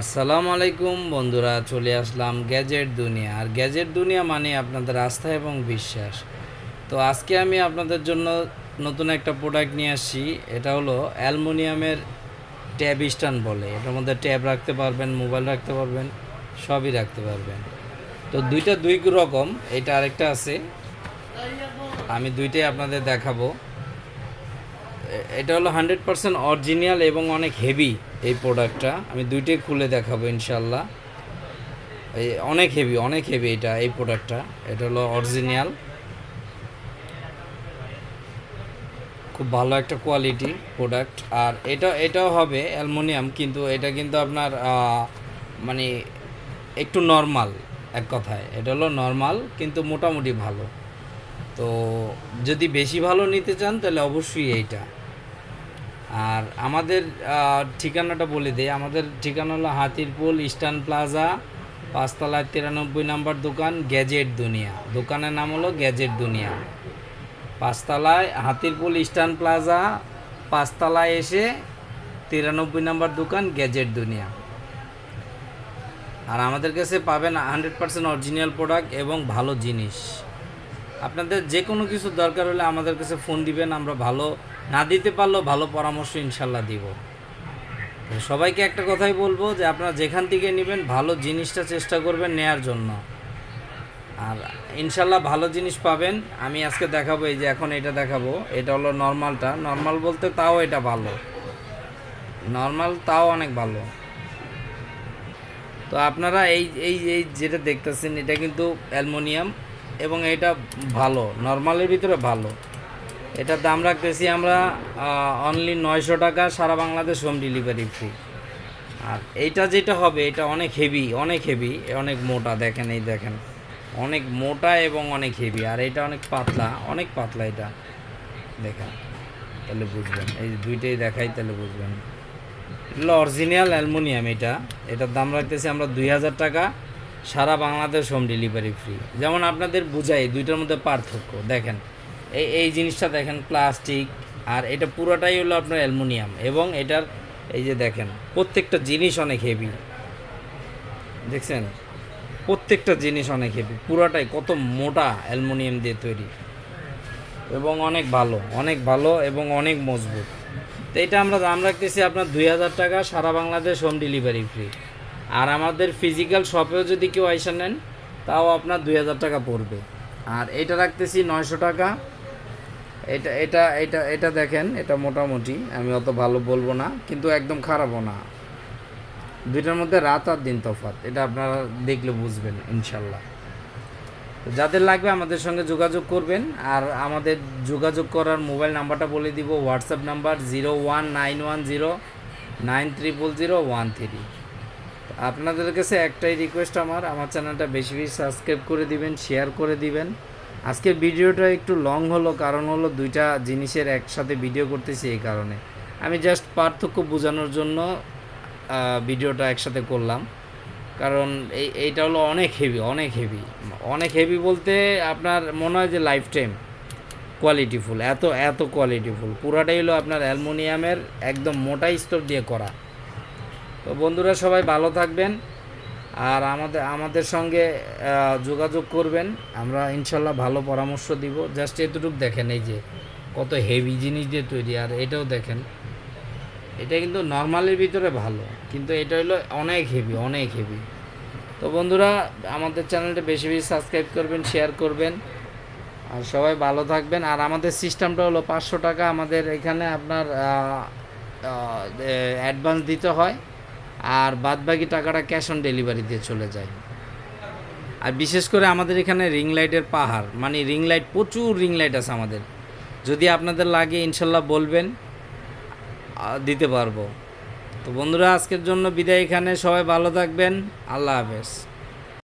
আসসালামু আলাইকুম বন্ধুরা, চলে আসলাম গ্যাজেট দুনিয়া। আর গ্যাজেট দুনিয়া মানে আপনাদের আস্থা এবং বিশ্বাস। তো আজকে আমি আপনাদের জন্য নতুন একটা প্রোডাক্ট নিয়ে আসছি। এটা হলো অ্যালুমিনিয়ামের ট্যাব স্ট্যান্ড বলে। এটার মধ্যে ট্যাব রাখতে পারবেন, মোবাইল রাখতে পারবেন, সবই রাখতে পারবেন। তো দুইটা দুই রকম। এটা আরেকটা আছে। আমি দুইটাই আপনাদের দেখাবো। এটা হলো হান্ড্রেড পার্সেন্ট অরিজিনাল এবং অনেক হেভি এই প্রোডাক্টটা। আমি দুইটাই খুলে দেখাবো ইনশাল্লাহ এই অনেক হেভি অনেক হেভি এটা, এই প্রোডাক্টটা। এটা হলো অরিজিনাল। খুব ভালো একটা কোয়ালিটি প্রোডাক্ট। আর এটা, এটাও হবে অ্যালুমিনিয়াম, কিন্তু এটা কিন্তু আপনার মানে একটু নর্মাল এক কথায়। এটা হলো নর্মাল, কিন্তু মোটামুটি ভালো। তো যদি বেশি ভালো নিতে চান, তাহলে অবশ্যই এইটা। আর আমাদের ঠিকানাটা বলে দিই। আমাদের ঠিকানা হলো হাতিরপুল ইস্টার্ন প্লাজা, পাঁচতলায় তিরানব্বই নাম্বার দোকান, গ্যাজেট দুনিয়া। দোকানের নাম হলো গ্যাজেট দুনিয়া। পাঁচতলায় হাতিরপুল ইস্টার্ন প্লাজা, পাঁচতলায় এসে তিরানব্বই নাম্বার দোকান, গ্যাজেট দুনিয়া। আর আমাদের কাছে পাবেন হান্ড্রেড পার্সেন্ট অরিজিনাল প্রোডাক্ট এবং ভালো জিনিস। আপনাদের যে কোনো কিছু দরকার হলে আমাদের কাছে ফোন দিবেন, আমরা ভালো না দিতে পারলেও ভালো পরামর্শ ইনশাল্লাহ দিব। সবাইকে একটা কথাই বলব যে আপনারা যেখান থেকে নেবেন ভালো জিনিসটা চেষ্টা করবেন নেয়ার জন্য। আর ইনশাল্লাহ ভালো জিনিস পাবেন। আমি আজকে দেখাবো, এই যে এখন এটা দেখাবো, এটা হলো নর্মালটা। নর্মাল বলতে তাও এটা ভালো। নর্মাল তাও অনেক ভালো। তো আপনারা এই এই এই যেটা দেখতেছেন, এটা কিন্তু অ্যালুমিনিয়াম এবং এটা ভালো। নর্মালের ভিতরে ভালো। এটার দাম রাখতেছি আমরা অনলি নয়শো টাকা, সারা বাংলাদেশ হোম ডেলিভারি ফ্রি আর এইটা যেটা হবে, এটা অনেক হেভি অনেক হেভি অনেক মোটা, দেখেন এই দেখেন। অনেক মোটা এবং অনেক হেভি আর এটা অনেক পাতলা অনেক পাতলা এটা। দেখেন, তাহলে বুঝবেন, এই দুইটাই দেখাই, তাহলে বুঝবেন। এগুলো অরিজিনাল অ্যালুমিনিয়াম এটা। এটার দাম রাখতেছি আমরা দুই হাজার টাকা, সারা বাংলাদেশ হোম ডেলিভারি ফ্রি যেমন আপনাদের বুঝাই, দুইটার মধ্যে পার্থক্য, দেখেন। এই এই জিনিসটা দেখেন, প্লাস্টিক, আর এটা পুরোটাই হলো আপনার অ্যালুমিনিয়াম এবং এটার এই যে দেখেন, প্রত্যেকটা জিনিস অনেক হেভি দেখছেন? প্রত্যেকটা জিনিস অনেক হেভি পুরোটাই কত মোটা অ্যালুমিনিয়াম দিয়ে তৈরি। এবং অনেক ভালো অনেক ভালো এবং অনেক মজবুত। তো এটা আমরা দাম রাখতেছি আপনার দুই হাজার টাকা, সারা বাংলাদেশ হোম ডেলিভারি ফ্রি আর আমাদের ফিজিক্যাল শপেও যদি কেউ আইসা নেন, তাও আপনার দুই হাজার টাকা পড়বে। আর এটা রাখতেছি নয়শো টাকা এটা এটা এটা এটা দেখেন, এটা মোটামুটি, আমি অত ভালো বলব না, কিন্তু একদম খারাপও না। দুইটার মধ্যে রাত আর দিন তফাৎ, এটা আপনারা দেখলে বুঝবেন, ইনশাল্লাহ। যাদের লাগবে আমাদের সঙ্গে যোগাযোগ করবেন, আর আমাদের যোগাযোগ করার মোবাইল নাম্বারটা বলে দিব, WhatsApp number zero one nine one zero nine triple zero one three. আপনাদের কাছে একটাই রিকোয়েস্ট আমার আমার চ্যানেলটা বেশি বেশি সাবস্ক্রাইব করে দিবেন শেয়ার করে দিবেন। আজকের ভিডিওটা একটু লং হলো, কারণ হলো দুইটা জিনিসের একসাথে ভিডিও করতেছি এই কারণে। আমি জাস্ট পার্থক্য বোঝানোর জন্য ভিডিওটা একসাথে করলাম। কারণ এই, এইটা হলো অনেক হেভি অনেক হেভি অনেক হেভি বলতে আপনার মনে হয় যে লাইফ টাইম কোয়ালিটিফুল এত এত কোয়ালিটিফুল পুরাটাই হলো আপনার অ্যালুমিনিয়ামের একদম মোটা স্তর দিয়ে করা। তো বন্ধুরা সবাই ভালো থাকবেন। আর আমাদের আমাদের সঙ্গে যোগাযোগ করবেন। আমরা ইনশাল্লাহ ভালো পরামর্শ দিব। জাস্ট এতটুকু দেখেন, এই যে কত হেভি জিনিস দিয়ে তৈরি, আর এটাও দেখেন। এটা কিন্তু নর্মালের ভিতরে ভালো, কিন্তু এটা হলো অনেক হেভি অনেক হেভি। তো বন্ধুরা, আমাদের চ্যানেলটা বেশি বেশি সাবস্ক্রাইব করবেন, শেয়ার করবেন। আর সবাই ভালো থাকবেন। আর আমাদের সিস্টেমটা হলো পাঁচশো টাকা আমাদের এখানে আপনার অ্যাডভান্স দিতে হয়। আর বাদবাকি টাকাটা ক্যাশ অন ডেলিভারি দিয়ে চলে যায়। আর বিশেষ করে আমাদের এখানে রিং লাইটের পাহাড় মানে রিং লাইট প্রচুর রিং লাইট আছে আমাদের। যদি আপনাদের লাগে, ইনশাল্লাহ বলবেন দিতে পারব। তো বন্ধুরা, আজকের জন্য বিদায় এখানে। সবাই ভালো থাকবেন। আল্লাহ হাফেজ।